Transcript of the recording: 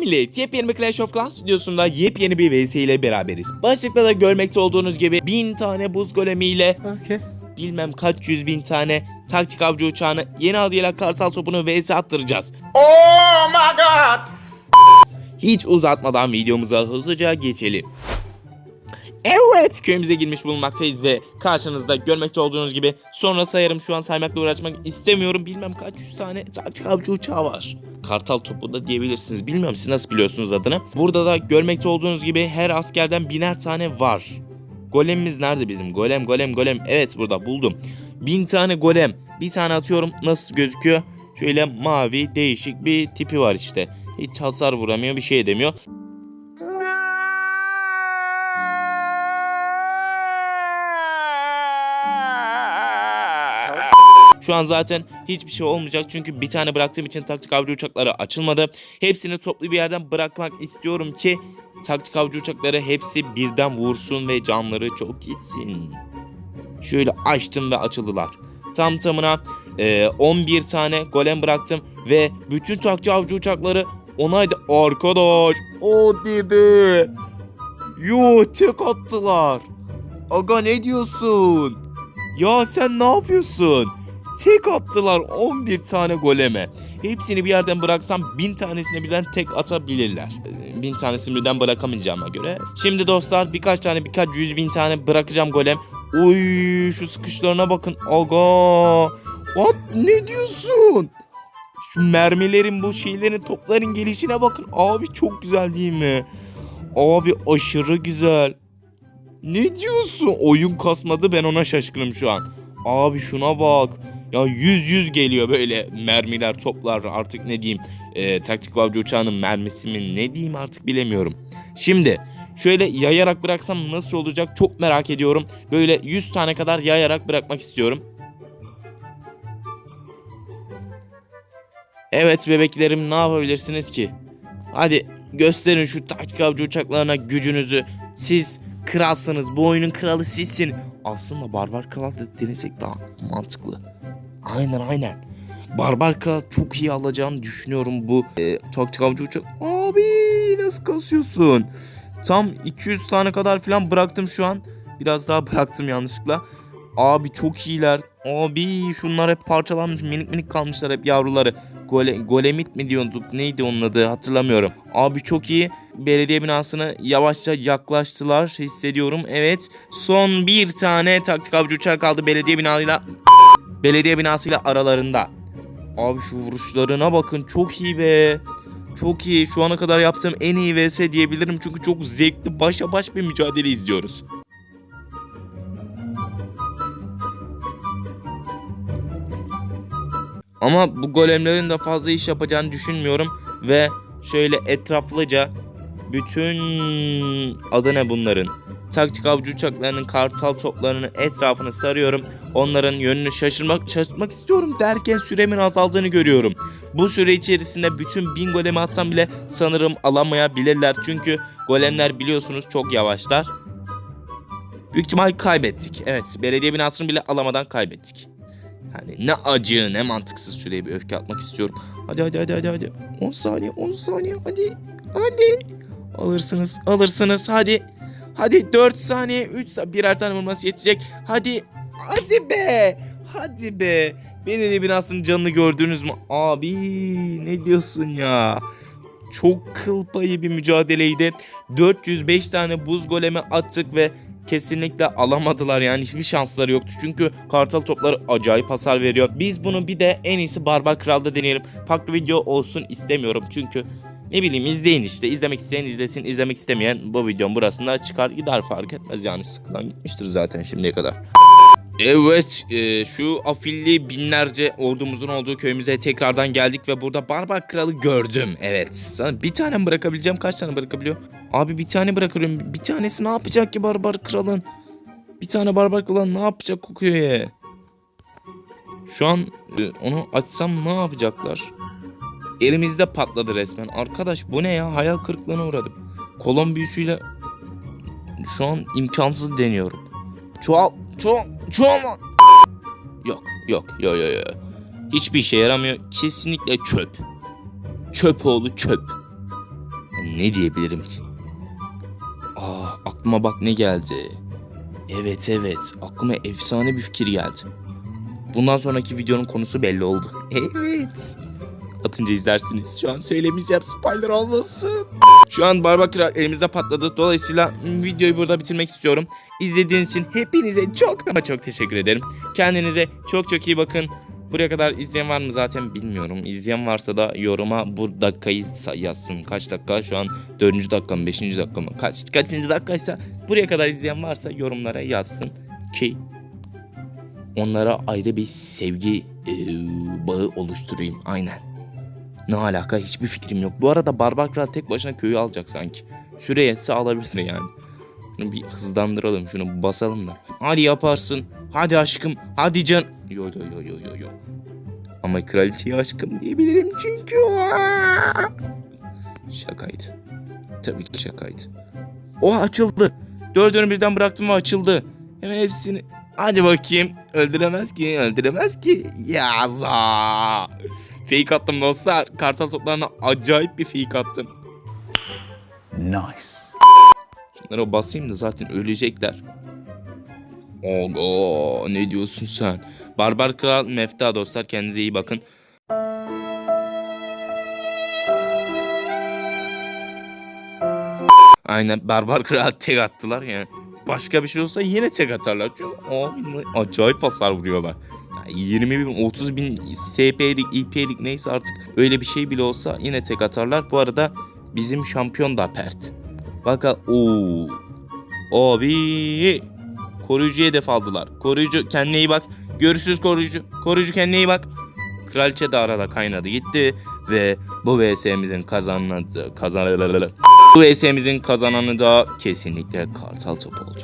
millet, yepyeni bir Clash of Clans videosunda yepyeni bir vs ile beraberiz. Başlıkta da görmekte olduğunuz gibi bin tane buz golemiyle Okay. bilmem kaç yüz bin tane taktik avcı uçağını yeni adıyla kartal topunu vs attıracağız. Oh my god! Hiç uzatmadan videomuza hızlıca geçelim. Evet köyümüze girmiş bulunmaktayız ve karşınızda görmekte olduğunuz gibi sonra sayarım şu an saymakla uğraşmak istemiyorum bilmem kaç yüz tane taktik avcı uçağı var. Kartal topu da diyebilirsiniz bilmiyorum siz nasıl biliyorsunuz adını. Burada da görmekte olduğunuz gibi her askerden biner tane var. Golemimiz nerede bizim? Golem golem golem evet burada buldum. Bin tane golem bir tane atıyorum nasıl gözüküyor? Şöyle mavi değişik bir tipi var işte. Hiç hasar vuramıyor bir şey edemiyor. Şu an zaten hiçbir şey olmayacak çünkü bir tane bıraktığım için taktik avcı uçakları açılmadı. Hepsini toplu bir yerden bırakmak istiyorum ki taktik avcı uçakları hepsi birden vursun ve canları çok gitsin. Şöyle açtım ve açıldılar. Tam tamına e, 11 tane golem bıraktım ve bütün taktik avcı uçakları onaydı. Arkadaş o dibi. Yo tek attılar. Aga ne diyorsun? Ya sen ne yapıyorsun? Tek attılar 11 tane goleme. Hepsini bir yerden bıraksam bin tanesini birden tek atabilirler. Ee, Bin tanesini birden bırakamayacağıma göre. Şimdi dostlar birkaç tane birkaç yüz bin tane bırakacağım golem. Uy şu sıkışlarına bakın. Aga. What? Ne diyorsun? Şu mermilerin bu şeylerin topların gelişine bakın. Abi çok güzel değil mi? Abi aşırı güzel. Ne diyorsun? Oyun kasmadı ben ona şaşkınım şu an. Abi şuna bak. Ya yüz yüz geliyor böyle mermiler toplar artık ne diyeyim. E, taktik avcı uçağının mermisi mi ne diyeyim artık bilemiyorum. Şimdi şöyle yayarak bıraksam nasıl olacak çok merak ediyorum. Böyle 100 tane kadar yayarak bırakmak istiyorum. Evet bebeklerim ne yapabilirsiniz ki? Hadi gösterin şu taktik avcı uçaklarına gücünüzü. Siz kralsınız. Bu oyunun kralı sizsin. Aslında Barbar Kral da denesek daha mantıklı. Aynen aynen. Barbar Kral çok iyi alacağını düşünüyorum bu e, taktik avcı uçak. Abi nasıl kasıyorsun? Tam 200 tane kadar falan bıraktım şu an. Biraz daha bıraktım yanlışlıkla. Abi çok iyiler. Abi şunlar hep parçalanmış minik minik kalmışlar hep yavruları. Gole, golemit mi diyorduk neydi onun adı hatırlamıyorum. Abi çok iyi. Belediye binasına yavaşça yaklaştılar hissediyorum. Evet son bir tane taktik avcı uçağı kaldı belediye binasıyla belediye binasıyla aralarında. Abi şu vuruşlarına bakın çok iyi be. Çok iyi. Şu ana kadar yaptığım en iyi vs diyebilirim çünkü çok zevkli başa baş bir mücadele izliyoruz. Ama bu golemlerin de fazla iş yapacağını düşünmüyorum ve şöyle etraflıca bütün adı ne bunların taktik avcı uçaklarının kartal toplarının etrafını sarıyorum. Onların yönünü şaşırmak şaşırtmak istiyorum derken süremin azaldığını görüyorum. Bu süre içerisinde bütün bin golemi atsam bile sanırım alamayabilirler. Çünkü golemler biliyorsunuz çok yavaşlar. Büyük ihtimal kaybettik. Evet belediye binasını bile alamadan kaybettik. Yani ne acı ne mantıksız şuraya bir öfke atmak istiyorum. Hadi hadi hadi hadi hadi. 10 saniye 10 saniye hadi. Hadi. Alırsınız alırsınız hadi. Hadi 4 saniye 3 saniye birer tane vurması yetecek. Hadi. Hadi be. Hadi be. Belediye binasının canını gördünüz mü? Abi ne diyorsun ya? Çok kıl payı bir mücadeleydi. 405 tane buz golemi attık ve kesinlikle alamadılar yani hiçbir şansları yoktu. Çünkü kartal topları acayip hasar veriyor. Biz bunu bir de en iyisi Barbar Kral'da deneyelim. Farklı video olsun istemiyorum çünkü ne bileyim izleyin işte. İzlemek isteyen izlesin, izlemek istemeyen bu videonun burasında çıkar gider fark etmez yani sıkılan gitmiştir zaten şimdiye kadar. Evet e, şu afilli binlerce ordumuzun olduğu köyümüze tekrardan geldik ve burada Barbar Kralı gördüm. Evet sana bir tane bırakabileceğim kaç tane bırakabiliyor? Abi bir tane bırakıyorum bir tanesi ne yapacak ki Barbar Kralın? Bir tane Barbar Kralın ne yapacak kokuyor ya? Şu an e, onu açsam ne yapacaklar? Elimizde patladı resmen. Arkadaş bu ne ya hayal kırıklığına uğradım. Kolon büyüsüyle şu an imkansız deniyorum. Çoğal, çoğal, çoğalma. Yok, yok, yok, yok, yok. Hiçbir işe yaramıyor. Kesinlikle çöp. Çöp oğlu çöp. ne diyebilirim ki? Aa aklıma bak ne geldi. Evet evet aklıma efsane bir fikir geldi. Bundan sonraki videonun konusu belli oldu. Evet. Atınca izlersiniz. Şu an söylemeyeceğim spoiler olmasın. Şu an barba kral elimizde patladı. Dolayısıyla videoyu burada bitirmek istiyorum. İzlediğiniz için hepinize çok ama çok teşekkür ederim. Kendinize çok çok iyi bakın. Buraya kadar izleyen var mı zaten bilmiyorum. İzleyen varsa da yoruma bu dakikayı yazsın. Kaç dakika? Şu an 4. dakika mı 5. dakika mı? Kaç, kaçıncı dakikaysa buraya kadar izleyen varsa yorumlara yazsın. Ki onlara ayrı bir sevgi e, bağı oluşturayım. Aynen. Ne alaka hiçbir fikrim yok. Bu arada Barbar Kral tek başına köyü alacak sanki. Süre yetse alabilir yani. Şunu bir hızlandıralım şunu basalım da. Hadi yaparsın. Hadi aşkım. Hadi can. Yo yo yo yo yo yo. Ama kraliçeye aşkım diyebilirim çünkü. Şakaydı. Tabii ki şakaydı. Oha açıldı. Dördünü birden bıraktım ve açıldı. Hemen hepsini. Hadi bakayım. Öldüremez ki. Öldüremez ki. Yaza. Fake attım dostlar. Kartal toplarına acayip bir fake attım. Nice. Şunlara basayım da zaten ölecekler. Ogo ne diyorsun sen? Barbar Kral Mefta dostlar kendinize iyi bakın. Aynen Barbar Kral tek attılar yani. Başka bir şey olsa yine tek atarlar. Çünkü abi acayip hasar vuruyorlar. Yani 20 bin 30 bin SP'lik IP'lik neyse artık öyle bir şey bile olsa yine tek atarlar. Bu arada bizim şampiyon da pert. Bakın ooo. Abi. Koruyucu hedef aldılar. Koruyucu kendine iyi bak. Görüşürüz koruyucu. Koruyucu kendine iyi bak. Kraliçe de arada kaynadı gitti. Ve bu VS'mizin kazananı kazananı bu VS'mizin kazananı da kesinlikle Kartal Top oldu.